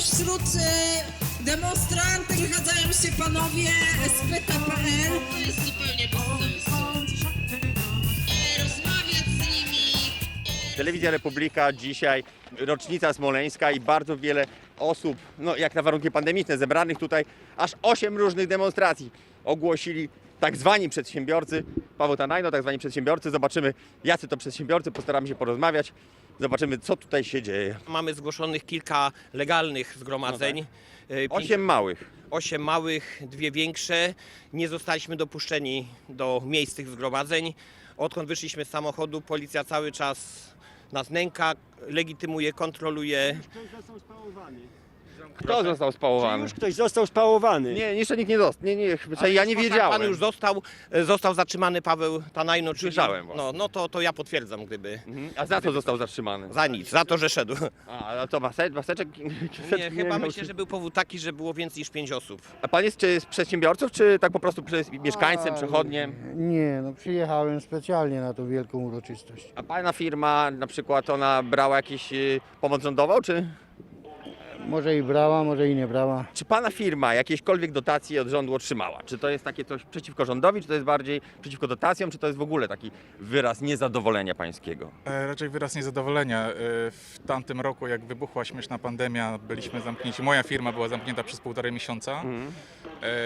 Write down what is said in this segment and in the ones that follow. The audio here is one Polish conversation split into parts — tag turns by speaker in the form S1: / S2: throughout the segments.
S1: Gdzieś wśród e, demonstrantów wychadzają się panowie z PKPL.
S2: To jest zupełnie bez sensu. Nie rozmawiać z nimi.
S3: Telewizja Republika dzisiaj, rocznica smoleńska i bardzo wiele osób, no jak na warunki pandemiczne, zebranych tutaj, aż 8 różnych demonstracji ogłosili tak zwani przedsiębiorcy. Paweł Tanajno, tak zwani przedsiębiorcy. Zobaczymy, jacy to przedsiębiorcy, postaramy się porozmawiać. Zobaczymy, co tutaj się dzieje.
S4: Mamy zgłoszonych kilka legalnych zgromadzeń.
S3: No
S4: Y, pięć-
S3: Osiem małych.
S4: osiem małych, dwie większe. Nie zostaliśmy dopuszczeni do miejsc tych zgromadzeń. Odkąd wyszliśmy z samochodu, policja cały czas nas nęka, legitymuje, kontroluje.
S3: Kto został
S5: Czy
S3: spałowany?
S5: już ktoś został spałowany?
S3: Nie, jeszcze nikt nie został. Nie, nie, ja nie
S4: Pan
S3: wiedziałem.
S4: już został, e, został zatrzymany Paweł Tanajno. czyli-
S3: Słyszałem właśnie.
S4: No, no to, to ja potwierdzam, gdyby.
S3: Mhm. A za co został zatrzymany?
S4: Za nic, za to, że szedł.
S3: A, a to maseczek? maseczek
S4: Nie, chyba myślę, że był powód taki, że było więcej niż pięć osób.
S3: A pan jest czy z przedsiębiorców, czy tak po prostu przez mieszkańcem, przechodniem?
S6: Nie, no przyjechałem specjalnie na tą wielką uroczystość.
S3: A pana firma na przykład ona brała jakąś y, pomoc rządową, czy,
S6: Może i brała, może i nie brała.
S3: czy pana firma jakiekolwiek dotacje od rządu otrzymała? Czy to jest takie coś przeciwko rządowi, czy to jest bardziej przeciwko dotacjom, czy to jest w ogóle taki wyraz niezadowolenia pańskiego?
S7: E, Raczej wyraz niezadowolenia. E, W tamtym roku, jak wybuchła śmieszna pandemia, byliśmy zamknięci. Moja firma była zamknięta przez półtorej miesiąca, e,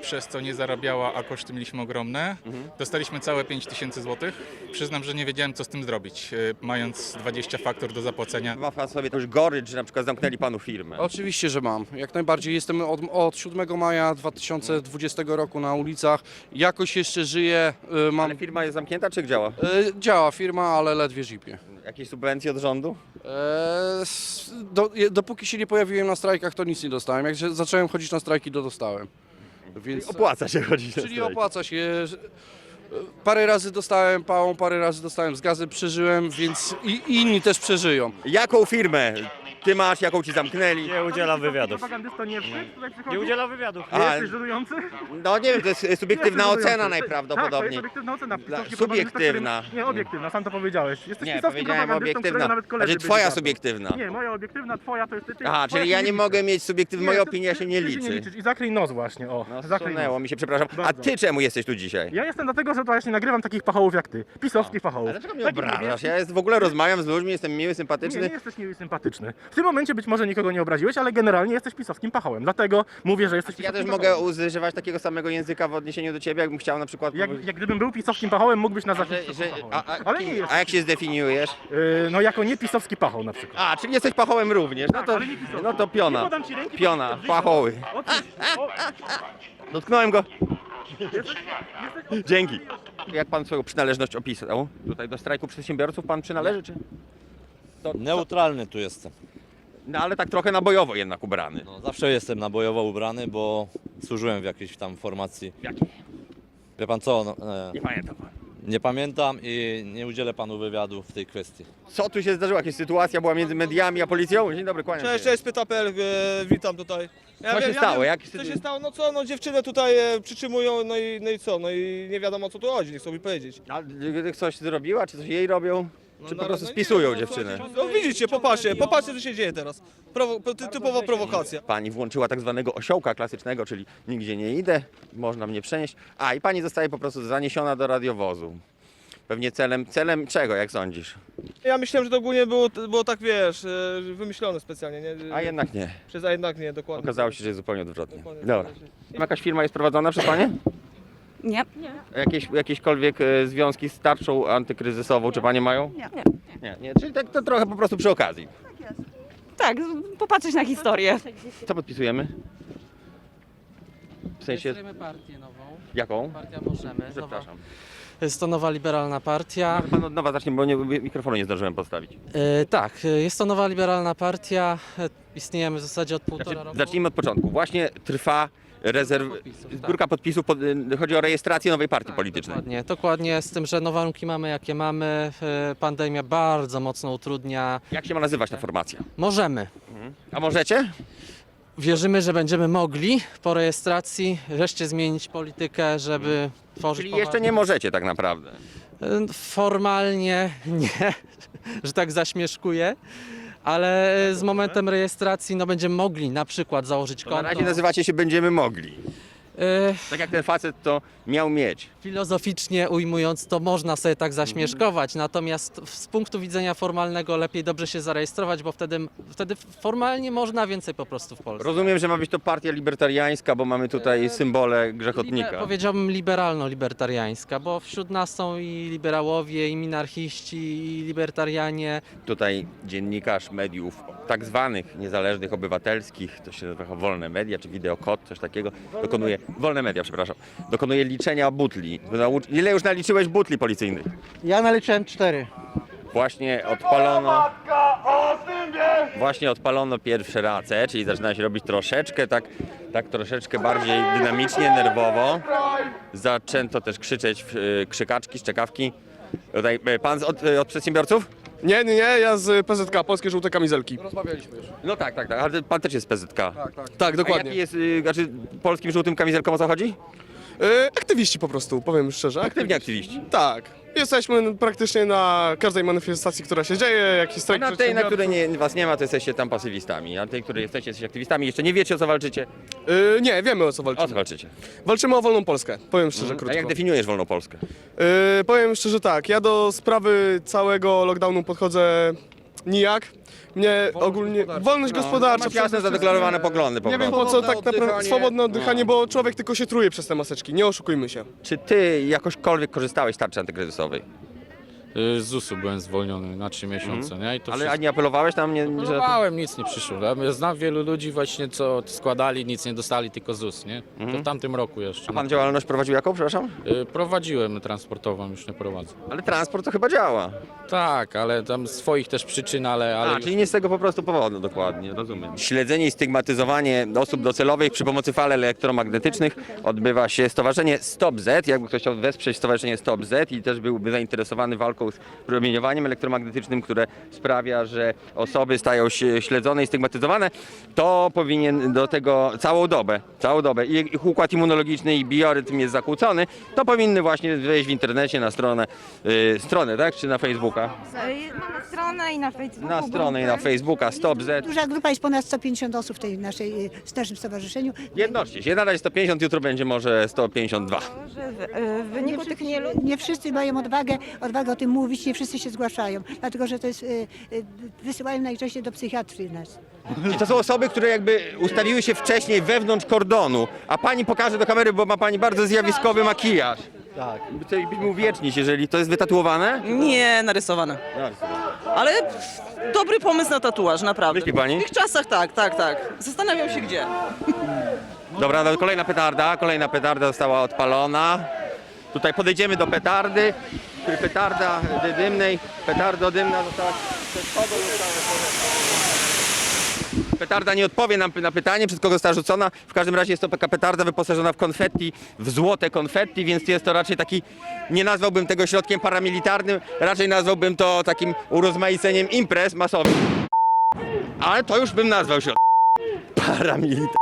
S7: przez co nie zarabiała, a koszty mieliśmy ogromne. Dostaliśmy całe 5 tysięcy złotych. Przyznam, że nie wiedziałem, co z tym zrobić, e, mając 20 faktur do zapłacenia.
S3: Ma pan sobie też gorycz, że na przykład zamknęli panu firmę?
S8: Oczywiście, że mam. Jak najbardziej. Jestem od, od 7 maja 2020 roku na ulicach. Jakoś jeszcze żyję. y, Mam,
S3: Ale firma jest zamknięta, czy działa?
S8: y, działa firma, ale ledwie żipie.
S3: Jakieś subwencje od rządu?
S8: E, do, dopóki się nie pojawiłem na strajkach, to nic nie dostałem. Jak zacząłem chodzić na strajki, to dostałem. Więc,
S3: Opłaca się chodzić na
S8: Czyli
S3: strajk.
S8: opłaca się. Parę razy dostałem pałą, parę razy dostałem z gazem, przeżyłem, więc i, inni też przeżyją.
S3: Jaką firmę ty masz, jaką ci zamknęli?
S5: Nie udzielam wywiadów.
S9: Propagandysta nie tutaj przychodzi?
S5: Nie udzielam wywiadów.
S9: Nie
S3: A,
S9: jesteś żenujący?
S3: no nie wiem, to jest subiektywna
S9: jesteś
S3: ocena
S9: żenujący.
S3: najprawdopodobniej.
S9: Tak, to jest obiektywna ocena.
S3: Dla-
S9: Pisowski
S3: subiektywna.
S9: propagandista, którym- Nie, obiektywna, sam to powiedziałeś. Jesteś
S3: Nie,
S9: pisowskim
S3: powiedziałem
S9: propagandystą, którego
S3: obiektywna.
S9: nawet koledzy
S3: Znaczy
S9: byli
S3: twoja
S9: bardzo.
S3: subiektywna.
S9: Nie, moja obiektywna, twoja to jest ty.
S3: Aha,
S9: twoja
S3: czyli
S9: się
S3: ja nie
S9: liczy.
S3: mogę mieć subiektywnej, moja
S9: ty-
S3: opinia
S9: ty-
S3: się nie
S9: ty
S3: liczy.
S9: liczysz. I zakryj nos właśnie, o.
S3: No
S9: zakryj
S3: sunęło
S9: nos.
S3: mi się, przepraszam. A
S9: Bardzo.
S3: ty czemu jesteś tu dzisiaj?
S9: Ja jestem dlatego, że właśnie nagrywam takich pachołów jak ty. Pisowskich pachołów.
S3: Ale dlaczego mnie
S9: Takich
S3: obrażasz? Ja jest, w ogóle rozmawiam z ludźmi, jestem miły,
S9: Nie,
S3: sympatyczny.
S9: nie jesteś miły i sympatyczny. W tym momencie być może nikogo nie obraziłeś, ale generalnie jesteś pisowskim pachołem. Dlatego mówię, że jesteś
S3: Ja też
S9: pisowskim
S3: mogę
S9: pachołem.
S3: używać takiego samego języka w odniesieniu do ciebie, jakbym chciał na przykład...
S9: Jak, jak gdybym był pisowskim pachołem, mógłbyś
S3: że,
S9: pisowskim
S3: że,
S9: pachołem.
S3: a, a,
S9: Ale
S3: kim-
S9: nie jest.
S3: a jak się zdefiniujesz?
S9: Yy, no jako niepisowski pachoł na przykład.
S3: A, czyli jesteś pachołem również. No
S9: Tak,
S3: to,
S9: ale nie pisowski.
S3: no to
S9: Nie
S3: piona.
S9: podam ci ręki,
S3: Piona, pachoły.
S9: O,
S3: Dotknąłem go. Dzięki. Jak pan swoją przynależność opisał? Tutaj do strajku przedsiębiorców pan przynależy, czy? To, to,
S10: Neutralny tu jestem.
S3: no ale tak trochę nabojowo jednak ubrany.
S10: No, zawsze jestem na bojowo ubrany, bo służyłem w jakiejś tam formacji.
S3: Jakie?
S10: Wie pan co, no, e,
S3: Nie pamiętam pan.
S10: Nie pamiętam i nie udzielę panu wywiadu w tej kwestii.
S3: Co tu się zdarzyło? Jakaś sytuacja była między mediami a policją? Dzień dobry, kłaniam
S11: Cześć,
S3: się.
S11: cześć, Pytapel, e, witam tutaj. Ja
S3: Co się stało? Jak
S11: co
S3: się-
S11: stało? No co, no dziewczynę tutaj e, przytrzymują, no i, no i co, no i nie wiadomo o co tu chodzi, nie chcą mi powiedzieć.
S3: A gdy coś zrobiła, czy coś jej robią?
S11: No,
S3: Czy po prostu spisują
S11: no, nie,
S3: dziewczynę?
S11: No, no widzicie, popatrzcie, popatrzcie co się dzieje teraz. Prowo, ty- typowa prowokacja.
S3: Pani włączyła tak zwanego osiołka klasycznego, czyli nigdzie nie idę, można mnie przenieść. A i pani zostaje po prostu zaniesiona do radiowozu. Pewnie celem, celem czego, jak sądzisz?
S11: Ja myślałem, że to ogólnie było, było tak, wiesz, e, wymyślone specjalnie, nie?
S3: A jednak nie.
S11: Przez, a jednak nie, dokładnie.
S3: Okazało się, że jest zupełnie odwrotnie.
S11: Dokładnie,
S3: Dobra. Jakaś firma jest prowadzona przez panie?
S12: Nie.
S3: Jakieś, jakiekolwiek e, związki z tarczą antykryzysową, czy panie mają?
S12: Nie.
S3: Nie, nie. Czyli tak to trochę po prostu przy okazji.
S12: Tak, popatrzeć na historię.
S3: Co podpisujemy? W sensie,
S13: Rejestrujemy partię nową.
S3: jaką?
S13: Partia Możemy. Nowa,
S3: Przepraszam.
S13: jest to nowa liberalna partia.
S3: Pan od nowa zacznie, bo nie, mikrofonu nie zdążyłem postawić.
S13: E, tak, e, jest to nowa liberalna partia. E, istniejemy w zasadzie od półtora
S3: Znaczy,
S13: roku.
S3: zacznijmy od początku. Właśnie trwa rezerw...
S13: podpisów, tak.
S3: zbiórka podpisów, pod... chodzi o rejestrację nowej partii politycznej.
S13: Dokładnie, dokładnie, z tym, że no warunki mamy jakie mamy. E, pandemia bardzo mocno utrudnia.
S3: Jak się ma nazywać ta formacja?
S13: Możemy.
S3: A możecie?
S13: Wierzymy, że będziemy mogli po rejestracji wreszcie zmienić politykę, żeby tworzyć
S3: Czyli jeszcze nie możecie tak naprawdę.
S13: E, Formalnie nie, że tak zaśmieszkuję, ale z momentem rejestracji no, będziemy mogli na przykład założyć
S3: Na
S13: konto.
S3: razie nazywacie się Będziemy Mogli. Tak jak ten facet to miał mieć.
S13: Filozoficznie ujmując, to można sobie tak zaśmieszkować, natomiast z punktu widzenia formalnego lepiej dobrze się zarejestrować, bo wtedy, wtedy formalnie można więcej po prostu w Polsce.
S3: Rozumiem, że ma być to partia libertariańska, bo mamy tutaj symbole grzechotnika.
S13: Liber, powiedziałbym liberalno-libertariańska, bo wśród nas są i liberałowie, i minarchiści, i libertarianie.
S3: Tutaj dziennikarz mediów tak zwanych niezależnych, obywatelskich, to się nazywa wolne media, czy wideokod, coś takiego, dokonuje, wolne media, przepraszam, dokonuje liczenia butli. Ile już naliczyłeś butli policyjnych?
S6: Ja naliczyłem cztery.
S3: Właśnie odpalono. Właśnie odpalono pierwsze race, czyli zaczyna się robić troszeczkę tak, tak troszeczkę bardziej dynamicznie, nerwowo. Zaczęto też krzyczeć y, krzykaczki, szczekawki. Tutaj y, pan z, od, y, od przedsiębiorców?
S11: Nie, nie, nie, ja z PZK, Polskie Żółte Kamizelki.
S8: Rozmawialiśmy już.
S3: No tak, tak, tak, ale pan też jest z PZK.
S8: Tak, tak.
S11: Tak,
S3: A
S11: dokładnie.
S3: jaki jest, y, znaczy polskim żółtym kamizelką o co chodzi?
S11: E, aktywiści po prostu, powiem szczerze.
S3: Aktywni aktywiści.
S11: Tak. Jesteśmy praktycznie na każdej manifestacji, która się dzieje, jakiś
S3: A
S11: strajk
S3: na tej, na
S11: przedsiębiorców.
S3: której nie, was nie ma, to jesteście tam pasywistami. A na tej, której jesteście, jesteście aktywistami. Jeszcze nie wiecie o co walczycie.
S11: E, nie, wiemy o co
S3: O
S11: walczymy.
S3: co walczycie?
S11: Walczymy o wolną Polskę, powiem szczerze,
S3: A
S11: krótko.
S3: jak definiujesz wolną Polskę?
S11: E, powiem szczerze tak, ja do sprawy całego lockdownu podchodzę nijak. Mnie ogólnie... Wolność gospodarcza.
S3: Masz jasne zadeklarowane poglądy po
S11: Nie wiem
S3: prostu.
S11: po co tak naprawdę swobodne oddychanie, bo człowiek tylko się truje przez te maseczki, nie oszukujmy się.
S3: Czy ty jakośkolwiek korzystałeś z tarczy antykryzysowej?
S10: Z ZUS-u byłem zwolniony na 3 miesiące, nie? I to
S3: Ale a nie apelowałeś tam? Nie, że...
S10: Próbowałem, nic nie przyszło. Ja znam wielu ludzi właśnie, co składali, nic nie dostali, tylko ZUS, nie? To w tamtym roku jeszcze.
S3: A pan działalność prowadził jaką, przepraszam?
S10: Y, Prowadziłem transportową, już nie prowadzę.
S3: Ale transport to chyba działa.
S10: Tak, ale tam swoich też przyczyn, ale... ale
S3: A,
S10: już...
S3: czyli nie z tego po prostu powodu, dokładnie, rozumiem. Śledzenie i stygmatyzowanie osób docelowych przy pomocy fal elektromagnetycznych odbywa się Stowarzyszenie Stop Z. Jakby ktoś chciał wesprzeć Stowarzyszenie Stop Z i też byłby zainteresowany walką z promieniowaniem elektromagnetycznym, które sprawia, że osoby stają się śledzone i stygmatyzowane, to powinien do tego całą dobę, całą dobę, i ich układ immunologiczny i biorytm jest zakłócony, to powinny właśnie wejść w internecie na stronę, y, stronę, tak, czy na Facebooka?
S14: Na stronę i na Facebooku.
S3: Na stronę i na Facebooka Stop Z.
S14: Duża grupa jest ponad 150 osób w tej naszej, w naszym stowarzyszeniu.
S3: Jednoczcie się. Nadal jest 150, jutro będzie może 152.
S14: W wyniku tych nie, nie wszyscy mają odwagę, odwagę o tym mówić, nie wszyscy się zgłaszają, dlatego że to jest, y, y, wysyłają najczęściej do psychiatry nas.
S3: I to są osoby, które jakby ustawiły się wcześniej wewnątrz kordonu, a pani pokaże do kamery, bo ma pani bardzo zjawiskowy makijaż. Tak. Chcielibyśmy uwiecznić, jeżeli to jest wytatuowane?
S12: Nie, narysowane. Ale dobry pomysł na tatuaż, naprawdę.
S3: Myśli pani?
S12: W tych czasach tak, tak, tak. Zastanawiam się gdzie.
S3: Dobra, no, kolejna petarda, kolejna petarda została odpalona. Tutaj podejdziemy do petardy. Petarda dy- dymnej, petardo dymna została przez została Petarda nie odpowie nam na pytanie, przez kogo została rzucona. W każdym razie jest to taka petarda wyposażona w konfetti, w złote konfetti, więc jest to raczej taki, nie nazwałbym tego środkiem paramilitarnym, raczej nazwałbym to takim urozmaiceniem imprez masowych. Ale to już bym nazwał środkiem paramilitarnym.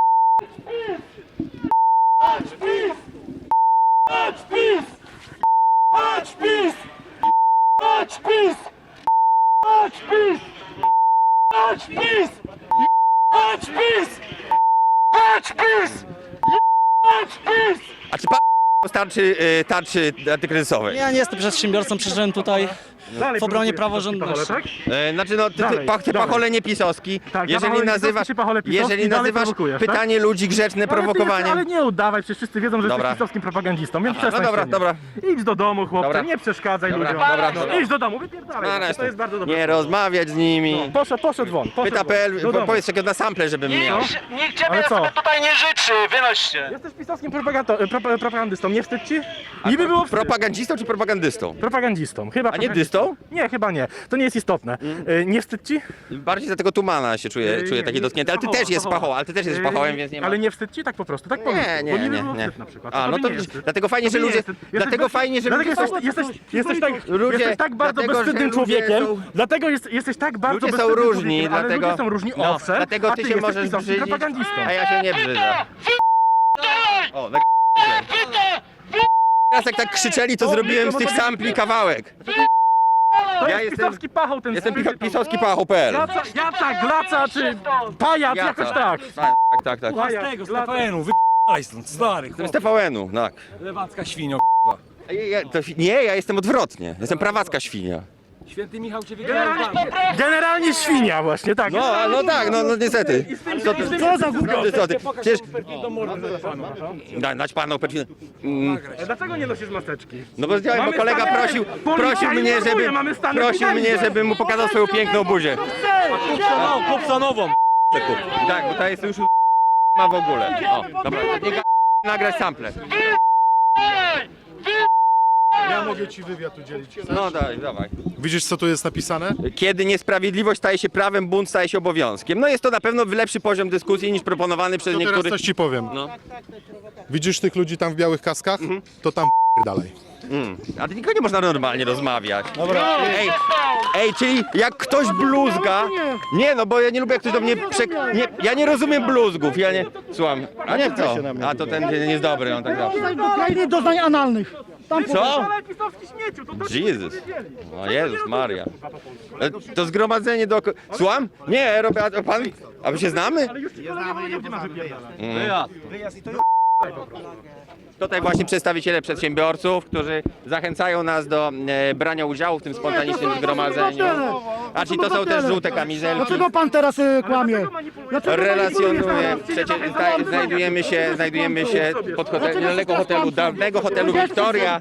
S3: A czy pan starczy y, tarczy antykryzysowej?
S13: Ja nie jestem przedsiębiorcą, przyszedłem tutaj w obronie praworządności.
S9: pachole, tak?
S3: E, Znaczy no, ty, ty,
S9: Dalej,
S3: te
S9: dalej.
S3: pachole nie pisowski.
S9: Tak,
S3: jeżeli
S9: pachole
S3: nazywasz,
S9: pisowski pachole pisowski,
S3: jeżeli
S9: dalej
S3: nazywasz
S9: prowokujesz, tak?
S3: pytanie ludzi grzeczne
S9: Ale ty
S3: prowokowaniem.
S9: jesteś- Ale nie udawaj, przecież wszyscy wiedzą, że
S3: Dobra.
S9: jesteś pisowskim propagandzistą, więc
S3: Aha, no
S9: przestań
S3: dobra,
S9: się
S3: dobra.
S9: Idź do domu, chłopcze,
S3: Dobra.
S9: nie przeszkadzaj
S3: Dobra,
S9: ludziom.
S3: dobra,
S9: No,
S3: dobra.
S9: Idź do domu, wypierdalaj,
S3: No,
S9: to
S3: resztę.
S9: jest bardzo dobre.
S3: Nie rozmawiać z nimi.
S9: Poszedł, poszedł won, poszedł
S3: Pyta.pl,
S9: won. Do
S3: po,
S9: domu.
S3: powiedz na sample, żebym miał.
S9: Nikt ciebie co? tutaj nie życzy, wynoś się! Jesteś pisowskim propagato- pro- propagandystą, nie wstyd ci? Niby było wstyd.
S3: Propagandistą czy propagandystą?
S9: Propagandistą, chyba.
S3: A nie
S9: propagandistą.
S3: Dystą?
S9: Nie, chyba nie. To nie jest istotne. E, Nie wstyd ci?
S3: Bardziej za tego tumana się czuję,
S9: Yy,
S3: czuję
S9: nie,
S3: taki
S9: nie,
S3: dotknięty, ale ty
S9: pachoła,
S3: też jest
S9: pachoła.
S3: pachoł, ale ty też jesteś
S9: Yy,
S3: pachołem, więc nie ma.
S9: Ale nie wstyd ci tak po prostu, tak po
S3: Nie, nie,
S9: Bo
S3: nie,
S9: było
S3: nie.
S9: wstyd na przykład.
S3: A, no to
S9: nie
S3: widzisz,
S9: jest wstyd.
S3: dlatego fajnie, że
S9: nie
S3: ludzie-.
S9: Jesteś
S3: dlatego
S9: bez-
S3: fajnie, że
S9: dlatego
S3: ludzie
S9: jesteś,
S3: są-
S9: jesteś, jesteś, tak,
S3: Ludzie-
S9: jesteś tak bardzo
S3: dlatego, że
S9: bezwstydnym
S3: ludzie
S9: człowiekiem,
S3: są-
S9: dlatego jest, jesteś tak bardzo
S3: Ludzie są
S9: bezwstydnym
S3: różni,
S9: człowiekiem, ale
S3: dlatego-
S9: ludzie są różni,
S3: no,
S9: owszem,
S3: dlatego
S9: a
S3: ty
S9: ty,
S3: się
S9: jesteś
S3: możesz
S9: pisowskim
S3: brzydzić,
S9: propagandistą.
S3: a ja się nie brzydzę. O, na Teraz jak tak krzyczeli, to zrobiłem z tych
S9: to-
S3: sampli kawałek.
S15: To
S3: Ja
S15: jest
S3: jestem-
S15: pisowski pachał ten
S3: Jestem pisowski pacho.pl.
S15: Jaca, jaca, glaca czy pajac, jakoś tak.
S3: Tak, tak, tak.
S15: Pajac, glaca.
S3: Jestem z TVN-u, tak.
S16: Lewacka świnio,
S3: Ja, ja, to, nie, ja jestem odwrotnie. Jestem prawacka świnia.
S16: Święty Michał cię
S15: Generalnie, generalnie świnia właśnie, tak.
S3: No, no tak, no, no niestety. Co, ty,
S15: Co za głupio.
S3: co ty? Przecież
S15: Do morza panu.
S3: da, dać panu. Mm,
S15: Dlaczego nie nosisz maseczki?
S3: No bo, bo
S15: Mamy
S3: kolega prosił,
S15: Policja
S3: prosił mnie,
S15: informuje,
S3: żeby,
S15: mamy
S3: prosił
S15: epidemii.
S3: mnie, żebym mu pokazał swoją piękną buzię.
S16: Kupca nową.
S3: Tak, bo ta jest już ma w ogóle. O, dobra, nie ga- nagrać sample.
S17: Ja mogę ci wywiad udzielić.
S3: No dawaj, dawaj.
S17: Widzisz co tu jest napisane?
S3: Kiedy niesprawiedliwość staje się prawem, bunt staje się obowiązkiem. No jest to na pewno lepszy poziom dyskusji niż proponowany przez
S17: To teraz
S3: niektórych.
S17: coś ci powiem.
S3: No.
S17: Widzisz tych ludzi tam w białych kaskach? To tam dalej.
S3: Mm. A ty nikogo nie można normalnie rozmawiać. Dobra. Ej, ej, czyli jak ktoś bluzga. Nie, no bo ja nie lubię jak ktoś do mnie przek... nie, Ja nie rozumiem bluzgów, ja nie. Słucham. A nie co? A to ten nie jest dobry, on tak zawsze.
S6: Doznań analnych.
S3: Co?
S15: Ale pisowski śmieciu, to też
S3: Jezus. O Jezus Maria. E, To zgromadzenie do. Słucham? Nie, robię. A pan. A my się znamy? Mm. Tutaj właśnie przedstawiciele przedsiębiorców, którzy zachęcają nas do e, brania udziału w tym spontanicznym zgromadzeniu. A czy to są też żółte kamizelki?
S6: pan teraz kłamie?
S3: Relacjonuję. Przecież znajdujemy się, znajdujemy się pod hotel, niedaleko hotelu, dawnego hotelu Victoria,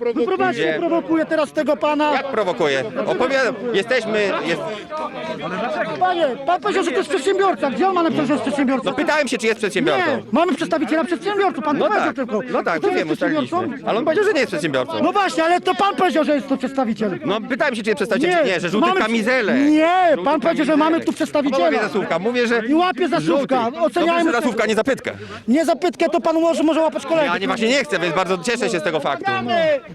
S3: gdzie...
S6: prowokuje teraz tego pana.
S3: Jak prowokuje? Opowiadam, jesteśmy... Jest...
S6: Panie, pan powiedział, że to jest przedsiębiorca. Gdzie on ma napisać, że jest przedsiębiorcą?
S3: No pytałem się, czy jest przedsiębiorcą.
S6: mamy przedstawiciela przedsiębiorców. Pan
S3: No
S6: powiedział
S3: tak,
S6: tylko.
S3: no tak,
S6: Kto
S3: to
S6: jest
S3: wiem, ustaliliśmy. Ale on powiedział, że nie jest przedsiębiorcą.
S6: No właśnie, ale to pan powiedział, że jest to przedstawiciel.
S3: No pytałem się, czy jest przedstawiciel, nie, że żółtych
S6: mamy-
S3: kamizelek.
S6: Nie,
S3: Żółtych
S6: pan powiedział, że mamy tu przedstawiciela.
S3: Łapię za słówka, mówię, że
S6: Nie łapię za słówka, oceniajmy
S3: No, za słówka, nie za pytkę.
S6: Nie za pytkę, to pan może, może łapać kolegę.
S3: Ja nie właśnie nie chcę, więc bardzo cieszę się z tego faktu.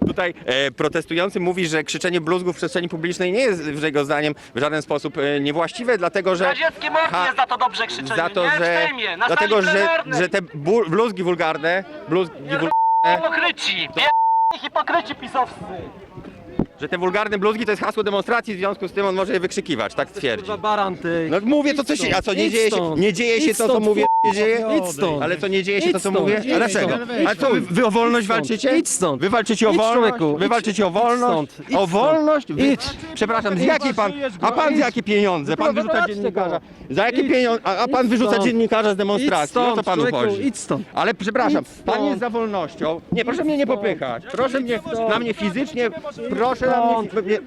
S3: Tutaj e, protestujący mówi, że krzyczenie bluzgów w przestrzeni publicznej nie jest w jego zdaniem w żaden sposób e, niewłaściwe, dlatego że
S15: Radziecki mów
S3: Ha-
S15: jest za to dobrze krzyczenie,
S3: za to,
S15: nie?
S3: że
S15: W Sejmie, na
S3: dlatego,
S15: sali
S3: że,
S15: plenarnej.
S3: że te bu, bluzgi wulgarne, bluzgi wul,
S15: Hipokryci, bie... hipokryci pisowscy.
S3: że te wulgarne bluzgi to jest hasło demonstracji, w związku z tym on może je wykrzykiwać, tak twierdzi.
S18: Baranty.
S3: No mówię to, co się, a co nie
S18: Idź
S3: dzieje się,
S18: stąd.
S3: nie dzieje się
S18: Idź
S3: to, co
S18: stąd,
S3: mówię, nie dzieje?
S18: Idź stąd.
S3: Ale co nie dzieje się to,
S18: Idź
S3: co
S18: stąd.
S3: mówię?
S18: Idź
S3: A dlaczego?
S18: stąd.
S3: A co, wy, wy o wolność walczycie?
S18: Idź stąd.
S3: Wy walczycie o
S18: Idź,
S3: wolność?
S18: człowieku.
S3: Wy
S18: Idź-
S3: walczycie o wolność?
S18: idź stąd. Idź
S3: O wolność? Wy,
S18: Idź.
S3: Przepraszam, z jakiej pan, a pan z jakie pieniądze? Pan wyrzuca dziennikarza. Za jakie pieniądze? A, a pan
S18: Idź
S3: wyrzuca
S18: stąd.
S3: dziennikarza z
S18: Idź
S3: demonstracji. O co
S18: stąd,
S3: panu
S18: człowieku,
S3: chodzi?
S18: idź stąd.
S3: Ale przepraszam,
S18: Idź
S3: pan
S18: stąd.
S3: jest za wolnością. Nie, proszę mnie nie popychać. Proszę mnie na mnie fizycznie, proszę na mnie, mnie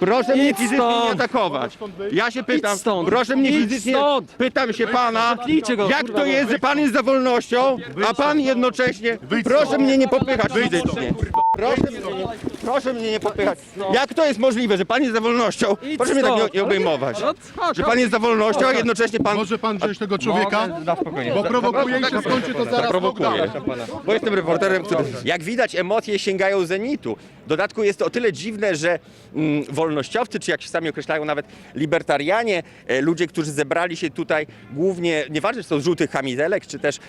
S3: proszę mnie
S18: Idź
S3: fizycznie nie
S18: stąd.
S3: atakować. Ja się pytam,
S18: Idź stąd.
S3: proszę mnie
S18: Idź
S3: fizycznie,
S18: stąd.
S3: pytam się pana,
S18: Zamknijcie go,
S3: jak
S18: kurwa,
S3: to jest, że pan jest za wolnością, a pan jednocześnie, proszę mnie nie popychać. Fizycznie. Proszę mnie, nie, proszę mnie nie popychać. Jak to jest możliwe, że pan jest za wolnością?
S18: Idź
S3: Proszę mnie tak nie,
S18: stąd.
S3: nie obejmować.
S18: No, chodź,
S3: Że pan jest za wolnością, a jednocześnie pan...
S17: Może pan wziąć tego człowieka?
S3: Na spokojnie.
S17: Bo prowokuje i się skończy to zaraz
S3: Prowokuję.
S17: lockdownem.
S3: Bo jestem reporterem, który... Jak widać, emocje sięgają zenitu. W dodatku jest to o tyle dziwne, że mm, wolnościowcy, czy jak się sami określają nawet libertarianie, e, ludzie, którzy zebrali się tutaj głównie, nieważne czy to z żółtych kamizelek, czy też e,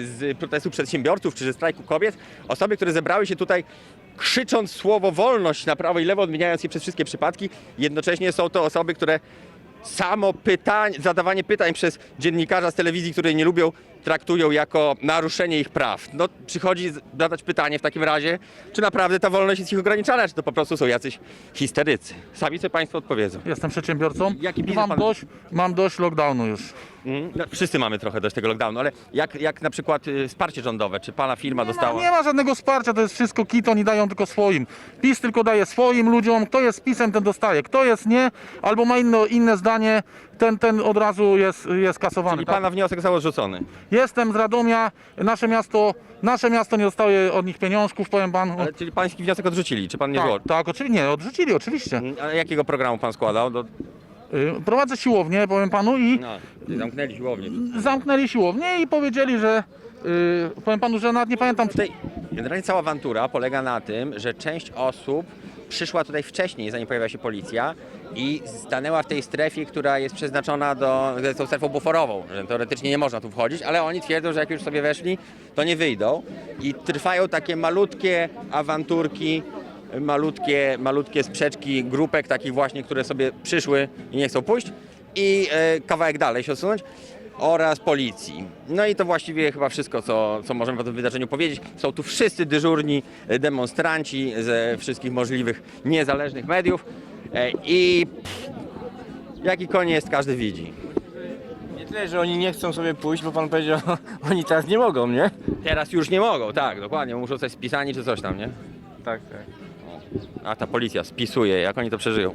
S3: z protestu przedsiębiorców, czy ze strajku kobiet, osoby, które zebrały się tutaj krzycząc słowo wolność na prawo i lewo, odmieniając je przez wszystkie przypadki, jednocześnie są to osoby, które samo pytań, zadawanie pytań przez dziennikarza z telewizji, której nie lubią, traktują jako naruszenie ich praw. No, przychodzi zadać pytanie w takim razie, czy naprawdę ta wolność jest ich ograniczana, czy to po prostu są jacyś histerycy. Sami sobie Państwo odpowiedzą.
S15: Jestem przedsiębiorcą
S3: Jaki
S15: i
S3: biznes
S15: mam
S3: pan-
S15: dość, mam dość lockdownu już.
S3: Mm, No, wszyscy mamy trochę dość tego lockdownu, ale jak, jak na przykład y, wsparcie rządowe, czy Pana firma dostała?
S15: nie ma żadnego wsparcia, to jest wszystko kit, oni dają tylko swoim. PiS tylko daje swoim ludziom, kto jest PiSem, ten dostaje. Kto jest nie, albo ma inne, inne zdanie, ten, ten od razu jest, jest kasowany.
S3: Czyli
S15: tak?
S3: Pana wniosek został odrzucony.
S15: Jestem z Radomia, nasze miasto, nasze miasto nie dostaje od nich pieniążków, powiem panu.
S3: Ale, czyli Pański wniosek odrzucili, czy Pan nie złożył?
S15: tak, tak, oczywiście, nie, odrzucili, oczywiście.
S3: Mm, A jakiego programu Pan składał? Do...
S15: Y, Prowadzę siłownię, powiem panu, i
S3: No, zamknęli siłownię.
S15: zamknęli siłownię i powiedzieli, że y, powiem panu, że nawet nie pamiętam.
S3: Tutaj generalnie cała awantura polega na tym, że część osób przyszła tutaj wcześniej, zanim pojawiła się policja i stanęła w tej strefie, która jest przeznaczona do, tą strefą buforową, że teoretycznie nie można tu wchodzić, ale oni twierdzą, że jak już sobie weszli, to nie wyjdą. I trwają takie malutkie awanturki malutkie, malutkie sprzeczki grupek takich właśnie, które sobie przyszły i nie chcą pójść. I e, kawałek dalej się odsunąć oraz policji. No i to właściwie chyba wszystko, co, co możemy o tym wydarzeniu powiedzieć. Są tu wszyscy dyżurni e, demonstranci ze wszystkich możliwych niezależnych mediów e, i pff, jaki koniec każdy widzi.
S5: Nie tyle, że oni nie chcą sobie pójść, bo pan powiedział, oni teraz nie mogą, nie?
S3: Teraz już nie mogą, tak, dokładnie, muszą coś spisani czy coś tam, nie?
S5: Tak, tak.
S3: A ta policja spisuje, jak oni to przeżyją.